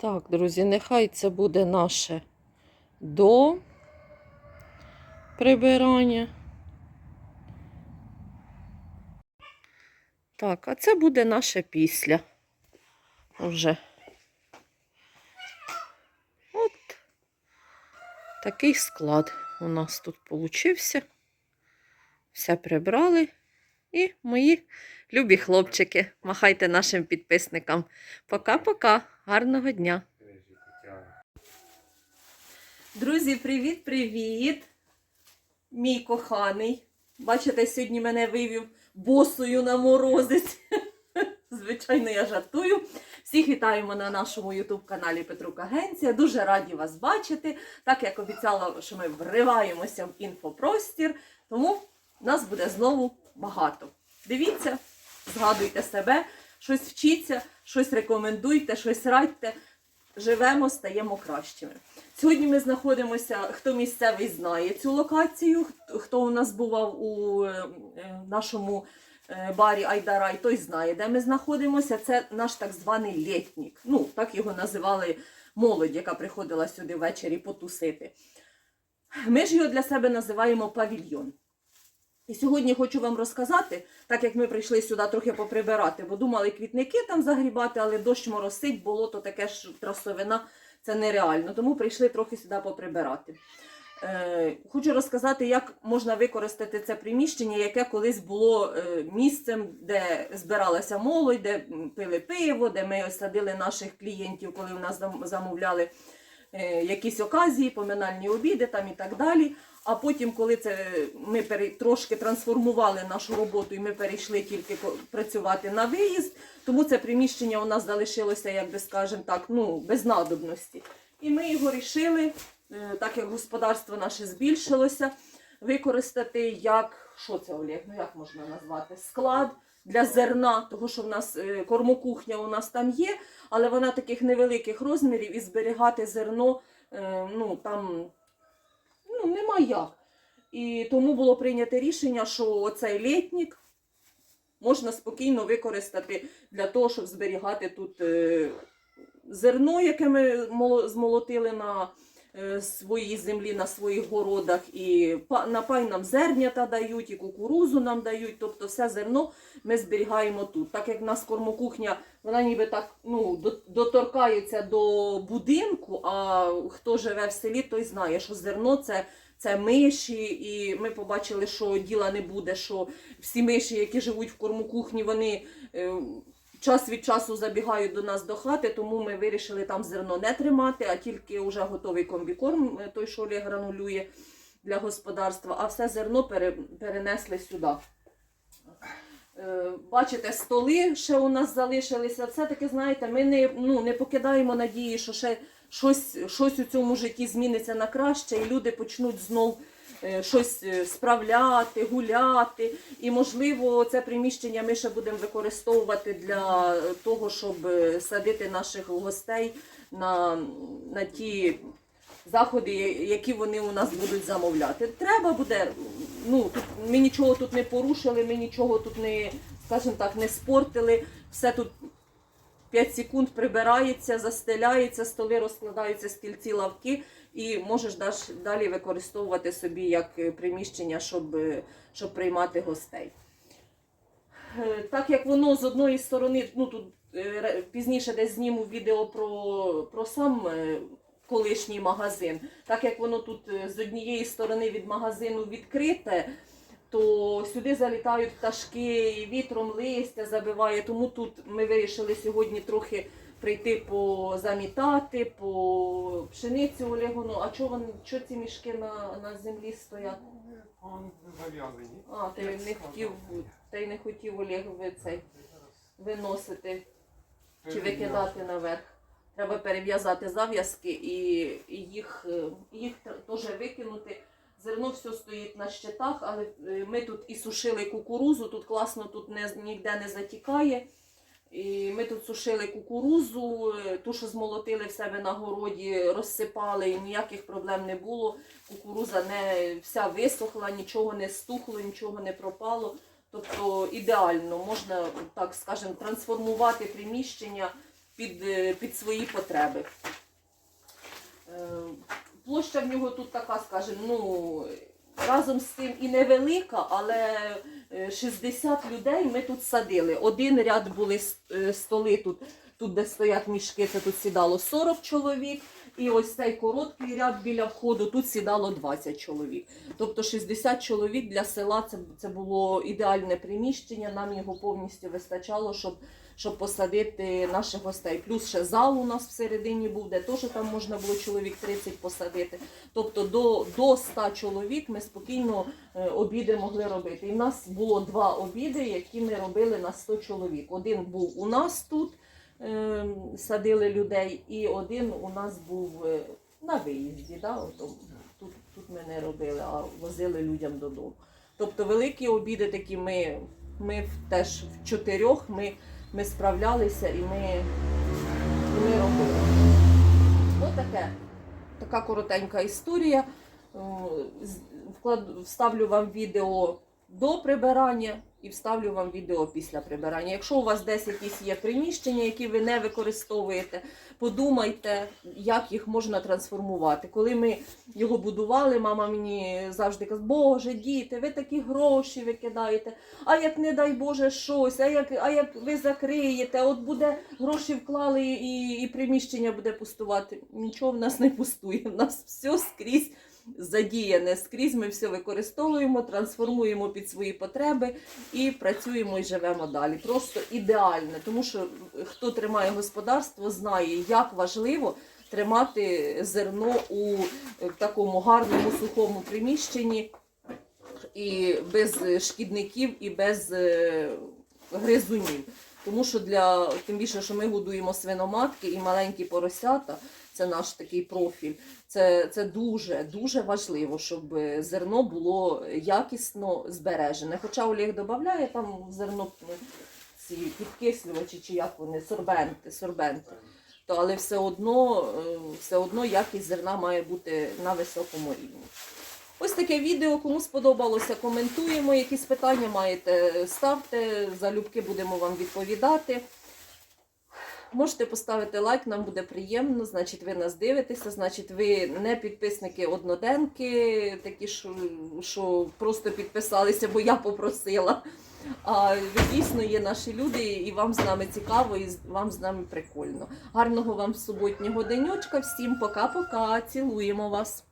Так, друзі, нехай це буде наше до прибирання. Так, а це буде наше після. Вже. От такий склад у нас тут получився. Все прибрали. І мої любі хлопчики. Махайте нашим підписникам. Пока-пока. Гарного дня. Друзі, привіт-привіт! Мій коханий. Бачите, сьогодні мене вивів босою на морозець. Звичайно, я жартую. Всіх вітаємо на нашому ютуб-каналі Петрука Генція. Дуже раді вас бачити. Так як обіцяла, що ми вриваємося в інфопростір, тому нас буде знову багато. Дивіться, згадуйте себе, щось вчіться, щось рекомендуйте, щось радьте. Живемо, стаємо кращими. Сьогодні ми знаходимося, хто місцевий знає цю локацію, хто- у нас бував у е, е, нашому е, барі Айдарай, той знає, де ми знаходимося. Це наш так званий літнік. Ну, так його називали молодь, яка приходила сюди ввечері потусити. Ми ж його для себе називаємо павільйон. І сьогодні хочу вам розказати, так як ми прийшли сюди трохи поприбирати, бо думали квітники там загрібати, але дощ моросить, болото таке ж трасовина, це нереально. Тому прийшли трохи сюди поприбирати. Е, хочу розказати, як можна використати це приміщення, яке колись було е, місцем, де збиралася молодь, де пили пиво, де ми садили наших клієнтів, коли в нас замовляли е, якісь оказії, поминальні обіди там і так далі. А потім, коли це ми трошки трансформували нашу роботу і ми перейшли тільки працювати на виїзд, тому це приміщення у нас залишилося, як би скажемо так, ну, без надобності. І ми його рішили, е, так як господарство наше збільшилося, використати як, що це Олег, ну як можна назвати, склад для зерна, того що в нас е, кормокухня у нас там є, але вона таких невеликих розмірів і зберігати зерно, е, ну там ну, нема як. І тому було прийнято рішення, що цей літнік можна спокійно використати для того, щоб зберігати тут е, зерно, яке ми змолотили на своїй землі, на своїх городах. І на пай нам зернята дають, і кукурузу нам дають. Тобто все зерно ми зберігаємо тут. Так як в нас кормокухня, вона ніби так ну, доторкається до будинку, а хто живе в селі, той знає, що зерно це. Це миші, і ми побачили, що діла не буде, що всі миші, які живуть в кормокухні, вони е, час від часу забігають до нас до хати, тому ми вирішили там зерно не тримати, а тільки вже готовий комбікорм, е, той, Олег гранулює для господарства, а все зерно пере, перенесли сюди. Е, Бачите, столи ще у нас залишилися. Все-таки, знаєте, ми не, ну, не покидаємо надії, що ще щось, щось у цьому житті зміниться на краще, і люди почнуть знов е, щось е, справляти, гуляти. І, можливо, це приміщення ми ще будемо використовувати для того, щоб е, садити наших гостей на, на ті заходи, які вони у нас будуть замовляти. Треба буде, ну тут ми нічого тут не порушили, ми нічого тут не, скажімо так, не спортили. Все тут 5 секунд прибирається, застеляється, столи розкладаються, стільці, лавки, і можеш далі використовувати собі як е, приміщення, щоб, е, щоб приймати гостей. Е, Так як воно з одної сторони, ну тут пізніше десь зніму відео про, про сам колишній магазин, так як воно тут з однієї сторони від магазину відкрите, то сюди залітають пташки, і вітром листя забиває. Тому тут ми вирішили сьогодні трохи прийти позамітати, по пшеницю Олегону. А чого чого ці мішки на, на землі стоять? А, ти не хотів, ти не хотів Олег ви цей виносити чи викидати наверх. Треба перев'язати зав'язки і, їх, е, їх теж викинути. Зерно все стоїть на щитах, але е, ми тут і сушили кукурузу, тут класно, тут не, ніде не затікає. І ми тут сушили кукурузу, е, ту, що змолотили в себе на городі, розсипали, і ніяких проблем не було. Кукуруза не вся висохла, нічого не стухло, нічого не пропало. Тобто ідеально можна, так скажемо, трансформувати приміщення під, е, під свої потреби. Е, Площа в нього тут така, скажімо, ну, разом з тим і невелика, але е, 60 людей ми тут садили. Один ряд були е, столи тут, тут де стоять мішки, це тут сідало 40 чоловік. І ось цей короткий ряд біля входу тут сідало 20 чоловік. Тобто 60 чоловік для села це, це було ідеальне приміщення. Нам його повністю вистачало, щоб, щоб посадити наших гостей. Плюс ще зал у нас всередині був, де теж там можна було чоловік 30 посадити. Тобто до, до 100 чоловік ми спокійно е, обіди могли робити. І в нас було два обіди, які ми робили на 100 чоловік. Один був у нас тут. е, Садили людей, і один у нас був е, на виїзді. Да? Тут, тут ми не робили, а возили людям додому. Тобто великі обіди такі ми, ми теж в чотирьох ми, ми справлялися і ми, і ми робили. Отаке. Така коротенька історія. Вставлю вам відео до прибирання і вставлю вам відео після прибирання. Якщо у вас десь якісь є приміщення, які ви не використовуєте, подумайте, як їх можна трансформувати. Коли ми його будували, мама мені завжди казала, Боже, діти, ви такі гроші викидаєте. А як не дай Боже щось, а як, а як ви закриєте, от буде гроші вклали і, і приміщення буде пустувати. Нічого в нас не пустує. В нас все скрізь задіяне, скрізь ми все використовуємо, трансформуємо під свої потреби і працюємо і живемо далі. Просто ідеально, тому що хто тримає господарство, знає, як важливо тримати зерно у е, такому гарному сухому приміщенні і без шкідників і без е, гризунів. Тому що для тим більше, що ми годуємо свиноматки і маленькі поросята, це наш такий профіль. Це, це дуже дуже важливо, щоб зерно було якісно збережене. Хоча Олег додає там зерно ну, ці підкислювачі, чи як вони, сорбенти, сорбенти. То, але все одно, е, все одно якість зерна має бути на високому рівні. Ось таке відео. Кому сподобалося, коментуємо. Якісь питання маєте, ставте. Залюбки будемо вам відповідати. Можете поставити лайк, нам буде приємно. Значить, ви нас дивитеся, значить, ви не підписники одноденки, такі, що, що просто підписалися, бо я попросила. А ви дійсно є наші люди, і вам з нами цікаво, і вам з нами прикольно. Гарного вам суботнього денечка. Всім пока-пока. Цілуємо вас.